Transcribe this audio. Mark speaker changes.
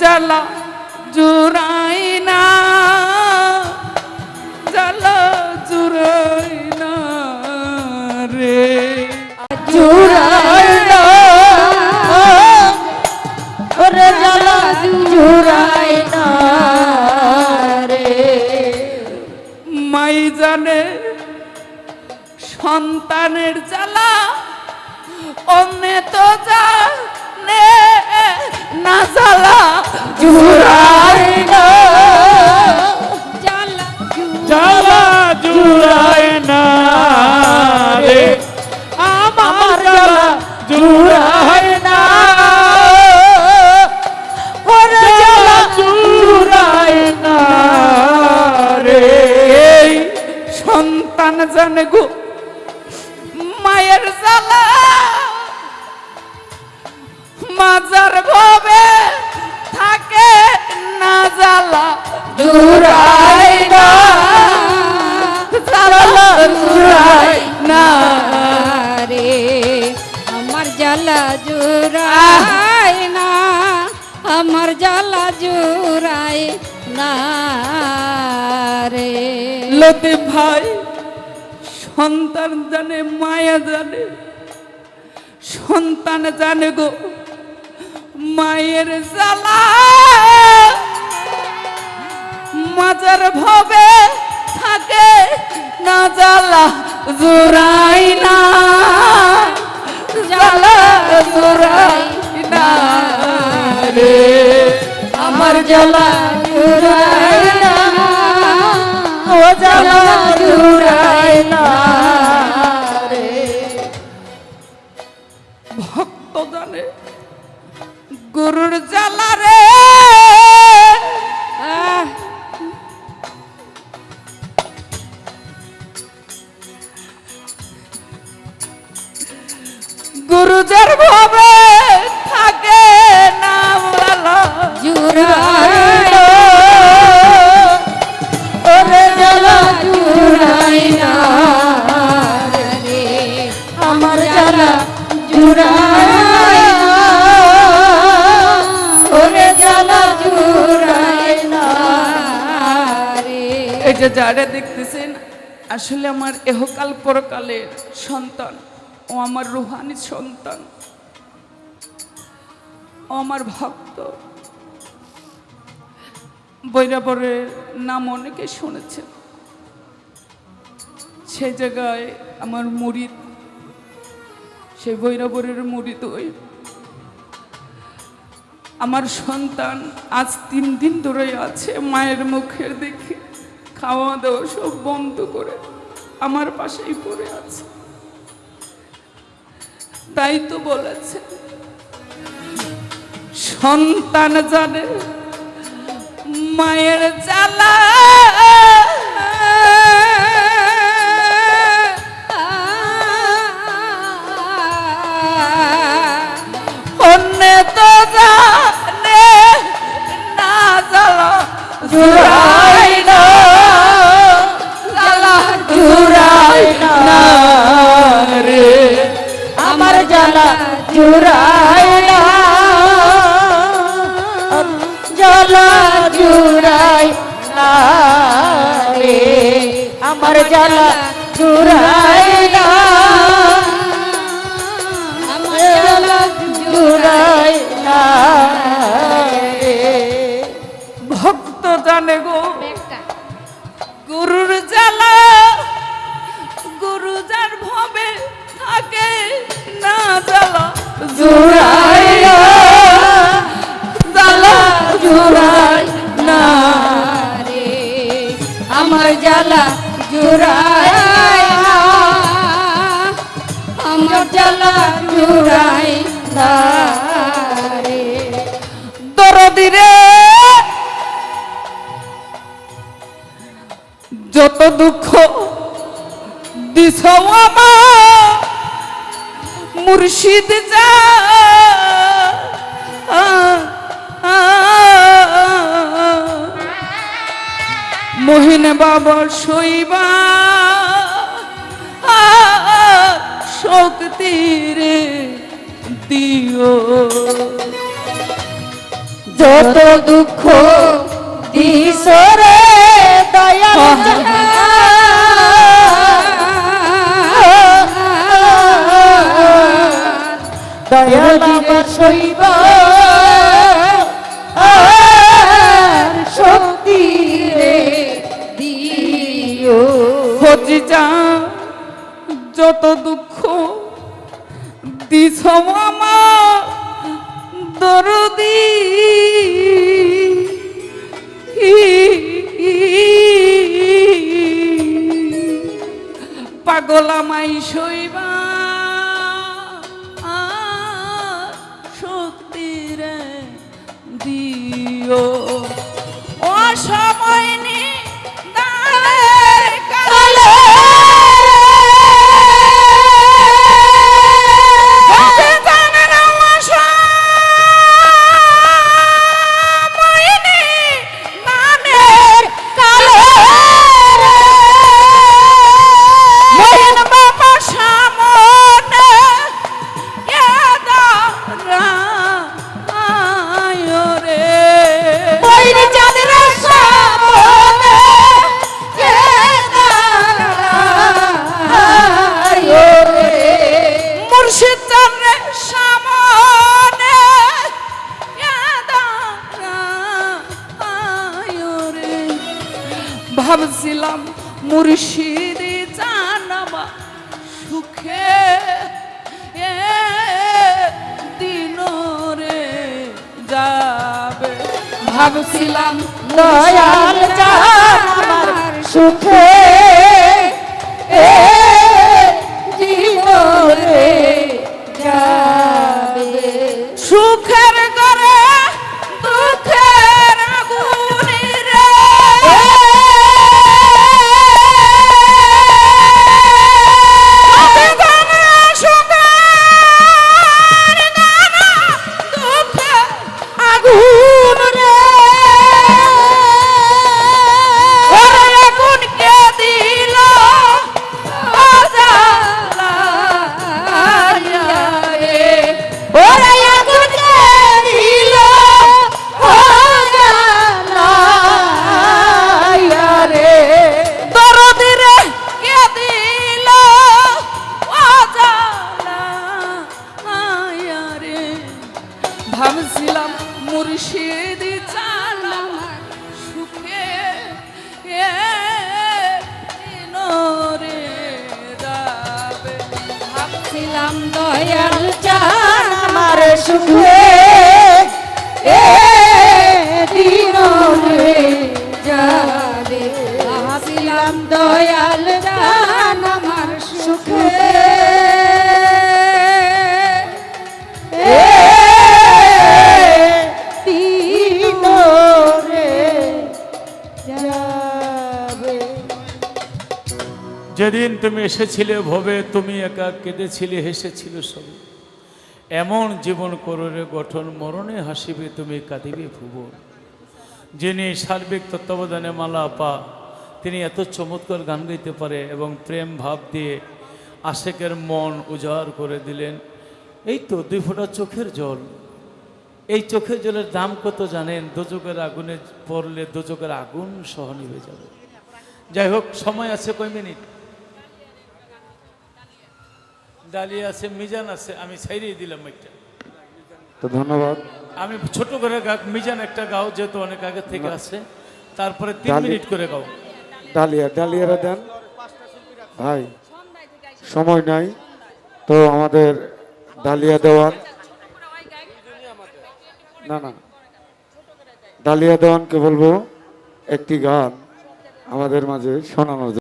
Speaker 1: জ্বালা জুড়াই না জ্বালা জুড়াই না রে।
Speaker 2: জুড়াই না ওরে জ্বালা জুড়াই না রে।
Speaker 1: মাই জানে সন্তানের জ্বালা অন্য তো জানে না জ্বালা
Speaker 2: জুড়াই না।
Speaker 3: জ্বালা
Speaker 4: জুড়ায় না রে।
Speaker 2: আমার জ্বালা জুড়াই না। ওরে জ্বালা জুড়াই না রে।
Speaker 1: সন্তান জানে গো মায়ের জ্বালা। মাজার ভবে থাকে না জ্বালা
Speaker 2: জুড়াই না।
Speaker 1: জ্বালা জুড়াই না
Speaker 3: রে। আমার জ্বালা জুড়াই না আমার জ্বালা জুড়াই না রে।
Speaker 1: লতিফ ভাই সন্তান জানে মায়া জানে সন্তান জানে গো। মায়ের জ্বালা। মাজার ভবে থাকে, না জ্বালা জোড়াই না। জ্বালা জোড়াই না রে।
Speaker 2: আমার জ্বালা জুড়াই না। ও জ্বালা জুড়াই না।
Speaker 1: গরুর জ্বালা রে।
Speaker 3: আহ,
Speaker 1: গুরুজার ভাবে দেখতেছেন, আসলে আমার এহকাল পরকালের সন্তান, ও আমার রুহানি সন্তান, ও আমার ভক্ত। বৈরাবরের নাম অনেকে শুনেছেন। সেই জায়গায় আমার মুরিদ সেই বৈরাবরের মুরিদ ওই। আমার সন্তান আজ তিন দিন ধরে আছে মায়ের মুখের দেখে খাওয়া দাওয়া সব বন্ধ করে আমার পাশেই পড়ে আছে। তাই তো বলেছে, সন্তান জানে মায়ের জ্বালা। অন্য তো জ্বালা
Speaker 2: জুড়াই না।
Speaker 1: জ্বালা
Speaker 2: জুড়াই
Speaker 1: রে।
Speaker 2: আমার জ্বালা জুড়াই না। আমার জ্বালা জুড়াই
Speaker 1: ভক্ত জানে গো
Speaker 2: জুড়াই
Speaker 1: জ্বালা
Speaker 2: জুড়াই না
Speaker 3: রে।
Speaker 2: আমার জ্বালা জুড়াই
Speaker 3: আমার
Speaker 2: জ্বালা জুড়াই
Speaker 1: মুর্শিদ যা মহিন বাবা শৈবা শক্তি রে দিও।
Speaker 2: যত দুঃখ দিশরে দয়াল রে
Speaker 1: যত দুঃখ দিছ আমার দরদি পাগলামাই শৈবা শক্তি ভাবছিলাম মুর্শিদি জানাবা সুখে। দিন রে যাবে। ভাবছিলাম
Speaker 2: দয়াল চান সুখে। এ দয়াল চান আমার সুখে। এ দিন যাবে ছিলাম দয়াল চান আমার সুখে।
Speaker 4: যেদিন তুমি এসেছিলে ভবে তুমি একা কেঁদেছিলে, হেসেছিলে সব। এমন জীবন কররে গঠন, মরণে হাসিবে তুমি, কাঁদিবে ভুবন। যিনি সার্বিক তত্ত্বাবধানে মালা আপা তিনি এত চমৎকার গান গাইতে পারে এবং প্রেম ভাব দিয়ে আশেকের মন উজাড় করে দিলেন। এই তো দুই ফোঁটা চোখের জল। এই চোখের জলের দাম কত জানেন? দোজকের আগুনে পড়লে দোজকের আগুন সহ নিভে যাবে। যাই হোক, সময় আছে কয় মিনিট? ডালিয়া আছে মিজান আছে আমি ছাইরিয়ে দিলাম একটা
Speaker 5: তো ধন্যবাদ।
Speaker 4: আমি ছোট করে মিজান একটা গাও যেহেতু অনেক আগে থেকে আছে। তারপরে তিন মিনিট করে গাও।
Speaker 5: ডালিয়া ডালিয়ারা দেন। ভাই সময় নাই। তো আমাদের ডালিয়া দেওয়ান। না না। ডালিয়া দেওয়ানকে বলব একটি গান আমাদের মাঝে জন্য।